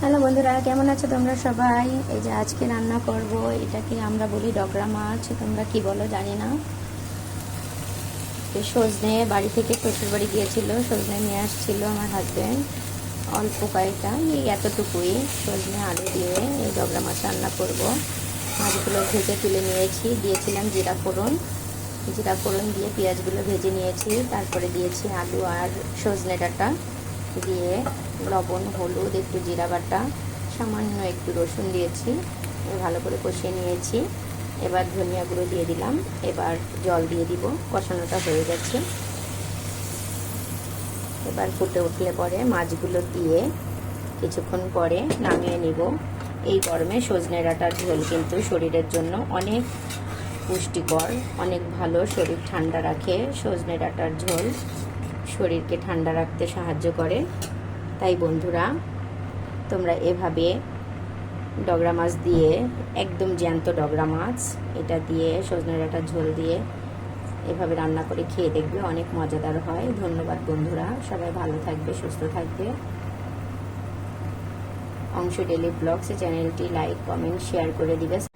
Hello বন্ধুরা, কেমন আছো তোমরা সবাই? এই যে আজকে রান্না করব এটাকে আমরা বলি ডগরা মাছ? তোমরা কি বলো, জানি না। সজনে বাড়ি থেকে শ্বশুর বাড়ি গিয়েছিল, সজনে নিয়ে আসছিল আমার হাজব্যান্ড অল্প কয়েকটা, এই এতটুকুই। সজনে, আলু দিয়ে এই ডগরা মাছ রান্না করব। মাছগুলো ভেজে তুলে নিয়েছি, দিয়েছিলাম জিরা ফোড়ন। জিরা ফোড়ন দিয়ে পেঁয়াজগুলো ভেজে নিয়েছি, তারপরে দিয়েছি আলু আর সজনে ডাঁটা। দিয়ে লবণ, হলুদ, একটু জিরা বাটা, সামান্য একটু রসুন দিয়েছি, ভালো করে কষিয়ে নিয়েছি। এবার ধনিয়া গুঁড়ো দিয়ে দিলাম, এবার জল দিয়ে দিব, কষানোটা হয়ে গেছে। এবার ফুটে উঠলে পরে মাছগুলো দিয়ে কিছুক্ষণ পরে নামিয়ে নিব। এই গরমে সজনে ডাঁটার ঝোল কিন্তু শরীরের জন্য অনেক পুষ্টিকর, অনেক ভালো, শরীর ঠান্ডা রাখে সজনে ডাঁটার ঝোল। শরীরকে ঠান্ডা রাখতে সাহায্য করে। তাই বন্ধুরা, তোমরা এভাবে ডগরা মাছ দিয়ে, একদম জ্যান্ত ডগরা মাছ, এটা দিয়ে সজনে ডাঁটার ঝোল দিয়ে এভাবে রান্না করে খেয়ে দেখবে অনেক মজাদার হয়। ধন্যবাদ বন্ধুরা, সবাই ভালো থাকবে, সুস্থ থাকবে। অংশ ডেলি ব্লগস চ্যানেলটি লাইক, কমেন্ট, শেয়ার করে দিবে।